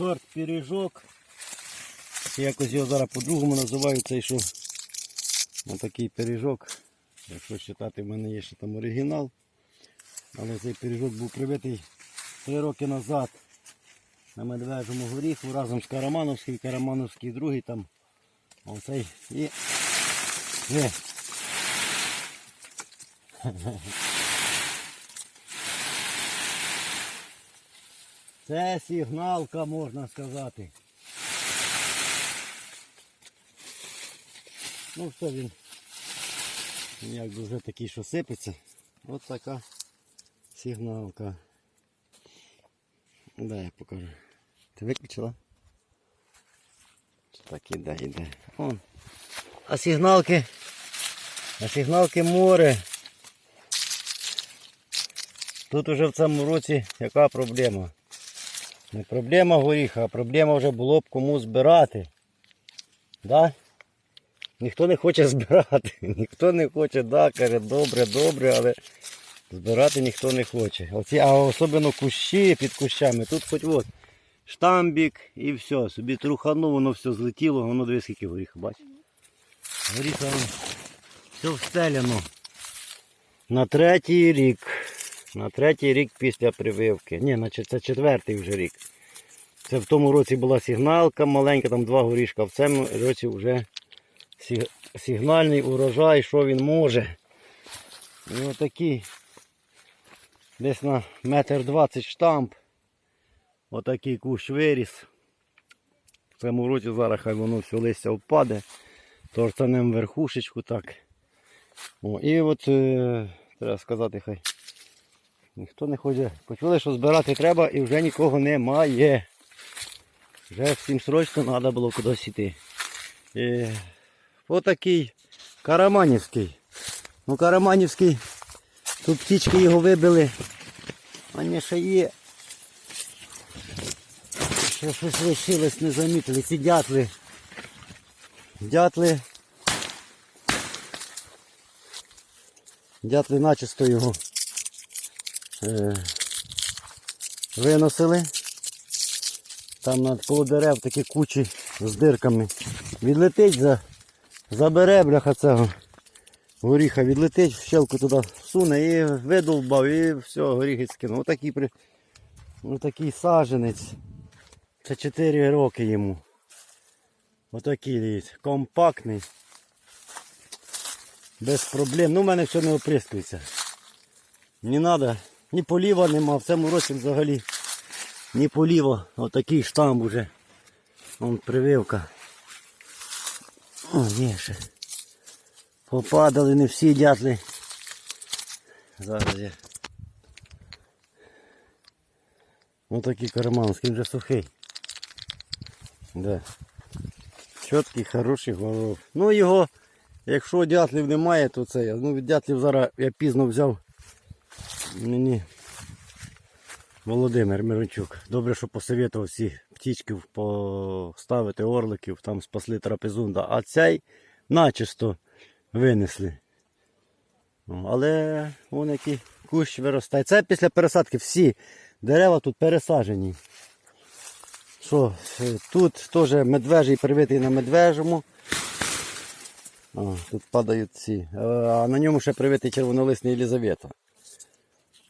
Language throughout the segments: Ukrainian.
сорт пиріжок. Якось його зараз по-другому називають цей що. Отакий пиріжок. Якщо читати, в мене є ще там оригінал. Але цей пиріжок був привитий три роки назад на медвежому горіху разом з Карамановським, Карамановський другий там. Оцей і. Є. Це сигналка, можна сказати. Ну все він якби вже такий, що сипеться. Ось така сигналка. Дай я покажу. Ти виключила? Так іде, іде. Вон. А сигналки. А сигналки море. Тут уже в цьому році яка проблема? Не проблема горіха, а проблема вже було б кому збирати. Да? Ніхто не хоче збирати. Ніхто не хоче, да, каже, добре, добре, але збирати ніхто не хоче. Оці, а особливо кущі під кущами. Тут хоч от штамбік і все. Собі трухану, воно все злетіло, воно дивись скільки горіха, бачиш? Горіха все встеляно. На третій рік. На третій рік після прививки. Ні, це четвертий вже рік. Це в тому році була сигналка маленька, там два горішка. В цьому році вже сигнальний урожай, що він може. І отакий десь на метр двадцять штамп. Отакий кущ виріс. В цьому році зараз хай воно все листя впаде. Торцанем верхушечку так. О, і от е, треба сказати, хай. Ніхто не хоче. Почули, що збирати треба і вже нікого немає. Вже всім срочно треба було кудись йти. І отакий Караманівський. Ну Караманівський. Тут птічки його вибили. А не ще є. Ще щось лишилось, не замітили. Ці дятли. Дятли. Дятли начисто його е, виносили. Там над коло дерев такі кучі з дирками. Відлетить, за, забере бляха цього горіха, відлетить, щелку туди суне і видовбав, і все, горіхи скинув. Отакий, при... Отакий саженець. Це 4 роки йому. Отакий компактний. Без проблем. Ну, в мене все не оприскується. Не треба, ні поліва нема, в цьому році взагалі ні поліва. Отакий штамп уже. Вон прививка. О, є ще. Попадали не всі дятли. Зараз я. Отакий карманський, вже сухий. Да. Чіткий, хороший горох. Ну його, якщо дятлів немає, то це я. Ну від дятлів зараз я пізно взяв. Мені Володимир Мирончук. Добре, що посоветував всі птічків поставити орликів, там спасли трапезунда. А цей начисто винесли. Але вон який кущ виростає. Це після пересадки всі дерева тут пересаджені. Що, е, тут теж медвежий привитий на медвежому. А, тут падають ці. Е, А на ньому ще привитий червонолисний Єлізавета.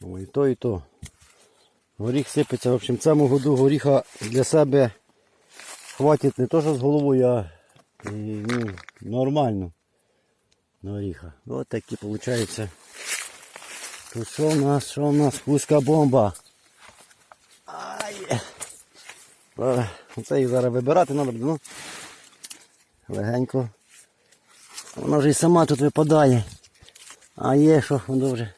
О, і то, і то. Горіх сипеться. В общем, цьому году горіха для себе хватить не то, що з головою, а і, ну, нормально. Горіха. Ось такі виходить. Тут що у нас, що у нас? Пуска бомба. Ай! Оце їх зараз вибирати треба, ну. Легенько. Вона вже і сама тут випадає. А є що, воно вже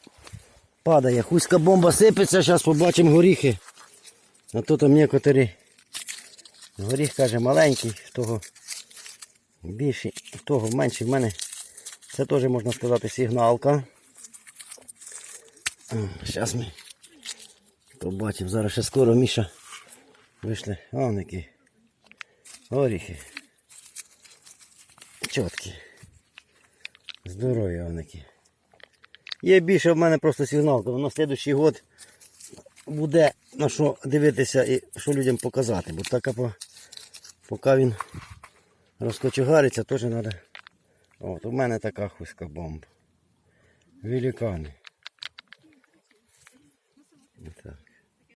падає. Хуська бомба сипеться, зараз побачимо горіхи. А то там некоторі. Горіх каже маленький, в того більший, в того менший в мене. Це теж можна сказати сигналка. Зараз ми побачимо. Зараз ще скоро Міша вийшли. Вон які горіхи. Чіткі. Здорові вони. Є більше в мене просто сигнал, сигналка. На наступний год буде на що дивитися і що людям показати. Бо так, поки він розкочегариться, теж треба. От, у мене така хуська бомба. Великани.